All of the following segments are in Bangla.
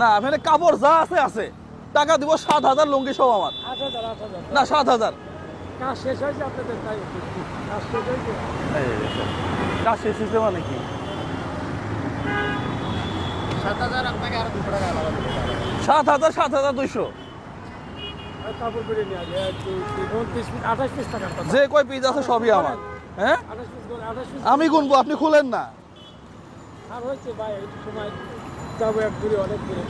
না এখানে কাপড় যা আছে আছে। টাকা দিব সাত হাজার লুঙ্গি সব আমার। না সাত হাজার। কাজ শেষ হয়েছে আপনাদের কাজ শেষ হয়েছে? মানে কি? সাত হাজার। সাত হাজার দুইশো। যে কয় পিস আছে সবই আমার। হ্যাঁ? আমি গুনবো আপনি খুলেন না। আর হয়েছে ভাই সময় যাব এক দূরে অনেক দূরে।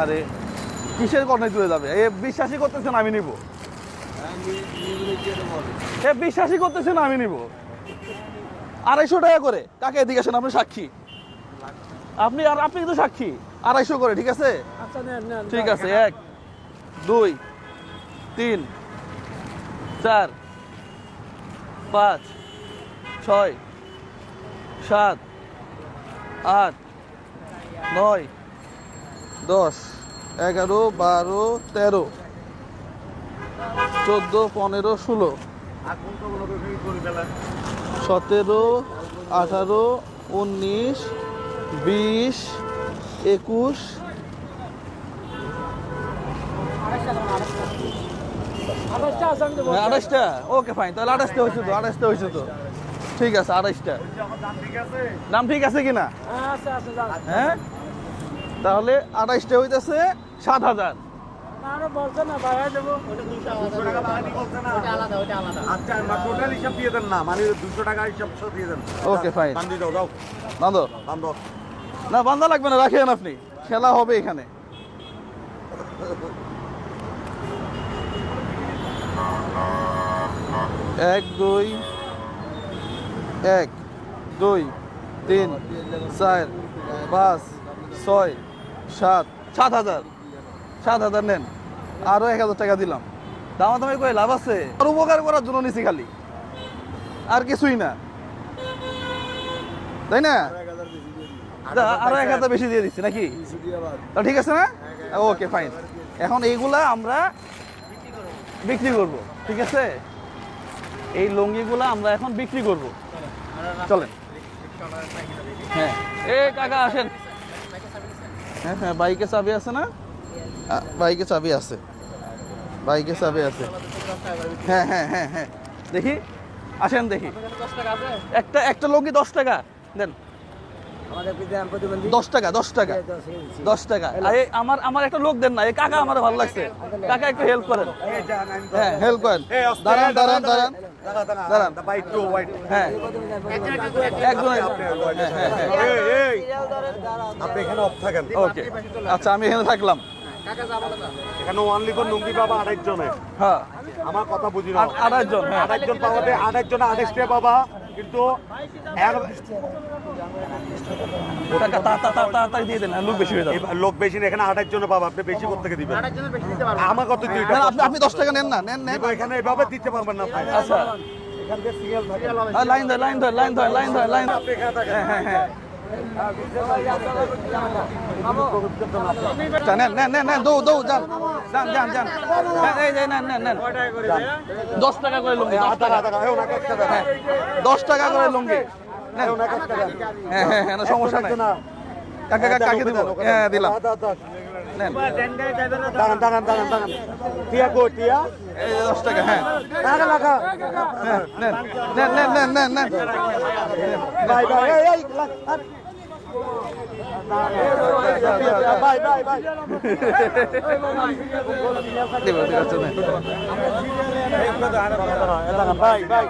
আরে কিসের কর্ণে তুলে যাবে? এ বিশ্বাসই করতেছেন আমি নিব। এ বিশ্বাসই করতেছেন আমি নিব। আড়াইশো টাকা করে। কাকে এদিকে আসেন আপনি সাক্ষী? আপনি আর আপনি কিন্তু সাক্ষী। আড়াইশো করে ঠিক আছে? আচ্ছা ঠিক আছে এক দুই তিন চার পাঁচ ছয় সাত আট, নয়, দশ, এগারো, বারো, তেরো, চোদ্দ, পনেরো, ষোলো, সতেরো, আঠারো, উনিশ, বিশ, একুশ, আঠাশটা ওকে ফাইন তাহলে আঠাশটা হয়েছে তো, আঠাশটা হয়েছে তো। ঠিক আছে আঠাশটা দাম ঠিক আছে কিনা? হ্যাঁ? তাহলে আঠাশটা হইতেছে সাত হাজার। না লাগবে না, রাখেন আপনি। খেলা হবে এখানে। এক, দুই এক দুই তিন চার পাঁচ ছয় সাত। সাত হাজার। সাত হাজার নেন। আরও এক হাজার টাকা দিলাম। দামাদামি করে লাভ আছে। আর উপকার করার জন্য নিছি খালি। আর কিছুই না। তাই না? আরও এক হাজার বেশি দিয়ে দিচ্ছি নাকি? তা ঠিক আছে না? ওকে ফাইন এখন এইগুলা আমরা বিক্রি করব ঠিক আছে? এই লুঙ্গিগুলা আমরা এখন বিক্রি করব। চলেন। হ্যাঁ। এ কাকা আসেন। হ্যাঁ হ্যাঁ বাইকে চাবি আছে না? বাইকে চাবি আছে। বাইকে চাবি আছে। হ্যাঁ হ্যাঁ হ্যাঁ হ্যাঁ। দেখি। আসেন দেখি। একটা একটা লুঙ্গি দশ টাকা। দেন। দশ টাকা দশ টাকা। দশ টাকা। আর আমার আমার একটা লোক দেন না। এই কাকা আমার ভালো লাগছে। কাকা একটু হেল্প করেন। হ্যাঁ হেল্প করেন। দাঁড়ান দাঁড়ান। দাঁড়ান। দাঁড়ান। বাইট টু বাইট হ্যাঁ। একজন হ্যাঁ হ্যাঁ হ্যাঁ। এই এই। আপনি এখানে অফ থাকেন। ওকে আচ্ছা আমি এখানে থাকলাম। এখানে ওয়ানলি ফর লুঙ্গি বাবা আড়াইশ হ্যাঁ। আমার কথা বুঝি না। আট একজন জন একজন আড়াইশ জন পাবাতে আড়াইশ জন আড়াইশটা পাবা কিন্তু তাড়াতাড়ি দিয়ে দেন লোক বেশি হয়ে যাবে। লোক বেশি এখানে আড়াইশ জনে পাবা আপনি বেশি করতে দিবেন? আমার কত আপনি আপনি দশ টাকা নেন না নেন নেন। এখানে এভাবে দিতে পারবেন না আচ্ছা। লাইন ধর লাইন ধর লাইন ধর লাইন ধর লাইন ধর। আপনি এখানে থাকেন। হ্যাঁ হ্যাঁ হ্যাঁ। দশ টাকা করে লুঙ্গি হ্যাঁ হ্যাঁ হ্যাঁ হ্যাঁ সমস্যা নাই। কাকে দিব? হ্যাঁ দিলাম। নেন দাঁড়ান দাঁড়ান দাঁড়ান দাঁড়ান। টিয়া কো টিয়া? দশ টাকা হ্যাঁ টাকা লাগা নেন নেন। নেন এই নিয়ে যান ভাই দাঁড়ান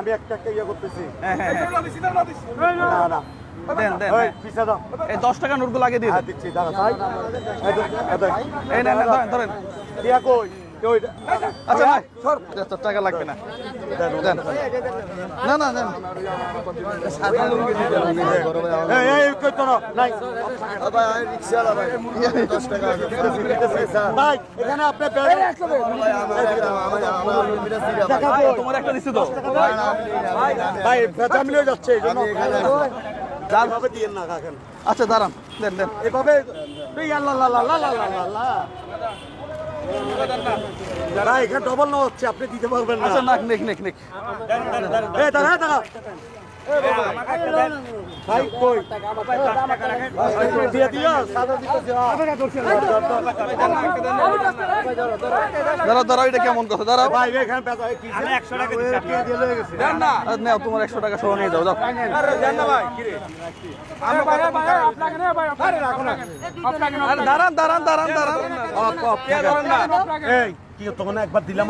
আমি একটা একটা ইয়ে করতেছি হ্যাঁ হ্যাঁ হ্যাঁ হ্যাঁ। এই দশ টাকা নোটগুলো আগে দিয়ে হ্যাঁ দিচ্ছি ধরেন আচ্ছা ভাই আচ্ছা, টাকা লাগবে না। দেন। না না দেন। তোমার একটা দিচ্ছি তো। ভাই বেচা যাচ্ছে এই জন্য। না কাকেন। আচ্ছা দাঁড়ান। দেন দেন। এভাবে এই আল্লাহ লা লা লা দাদা এখানে ডবল না হচ্ছে আপনি দিতে পারবেন না। আচ্ছা নাক নেক নেক নেক। এ দাদা দাদা দাঁড়াও দাঁড়াও এটা কেমন কথা? দাঁড়াও। ভাই এখানে পেঁচা কি 100 টাকা দিছি আপনি দিয়ে লয়ে গেছে আর নাও তোমার একশো টাকা সহ নিয়ে যাও যাও। দাঁড়ান দাঁড়ান দাঁড়ান দাঁড়ান। এই কি তখন একবার দিলাম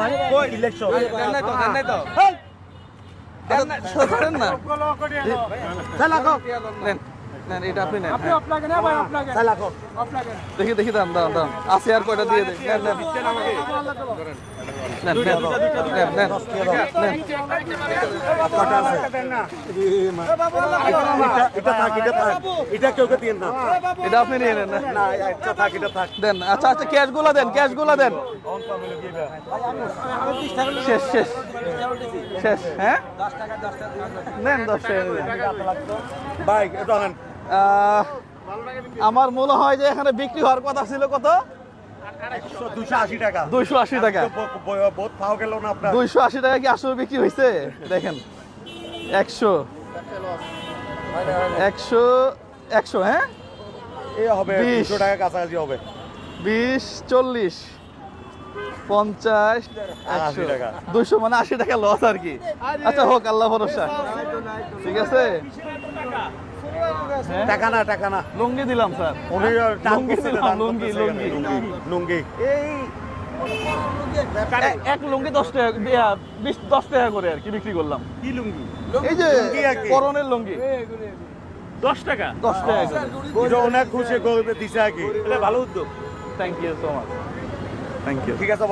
ইলেকশন আচ্ছা, ধরেন না চালা কো নেন নেন এটা আপনি নেন আপনাকে দেখি দেখি দাঁড়ান দাঁড়ান দাঁড়ান। আছে আর কয়টা দিয়ে দেন এটা আপনি নিয়ে নেন না দেন আচ্ছা আচ্ছা ক্যাশগুলা দেন ক্যাশগুলা দেন। শেষ শেষ। শেষ হ্যাঁ? নেন দশ টাকা আমার মনে হয় যে এখানে বিক্রি হওয়ার কথা ছিল কত? দুইশো আশি টাকা বহুত পাও গেল দুইশো আশি টাকা কি আসলে বিক্রি হয়েছে দেখেন একশো একশো একশো হ্যাঁ এ হবে। দুশো টাকা কাছাকাছি হবে বিশ চল্লিশ পঞ্চাশ একশো টাকা। দুইশো মানে আশি টাকা লস আর কি আচ্ছা হোক আল্লাহ ভরসা ঠিক আছে হ্যাঁ? টাকা না টাকা না লুঙ্গি দিলাম স্যার। লুঙ্গি দিলাম, লুঙ্গি, লুঙ্গি। লুঙ্গি এই এক- লুঙ্গি দশ টাকা বিশ দশ টাকা করে আর কি বিক্রি করলাম। কি লুঙ্গি? এই যে লুঙ্গি আর কি? পরনের লুঙ্গি। দশ টাকা? দশ টাকা এটা অনেক খুশি করে দিছে আর কি। ভালো উদ্যোগ। Thank you so much thank you ঠিক আছে।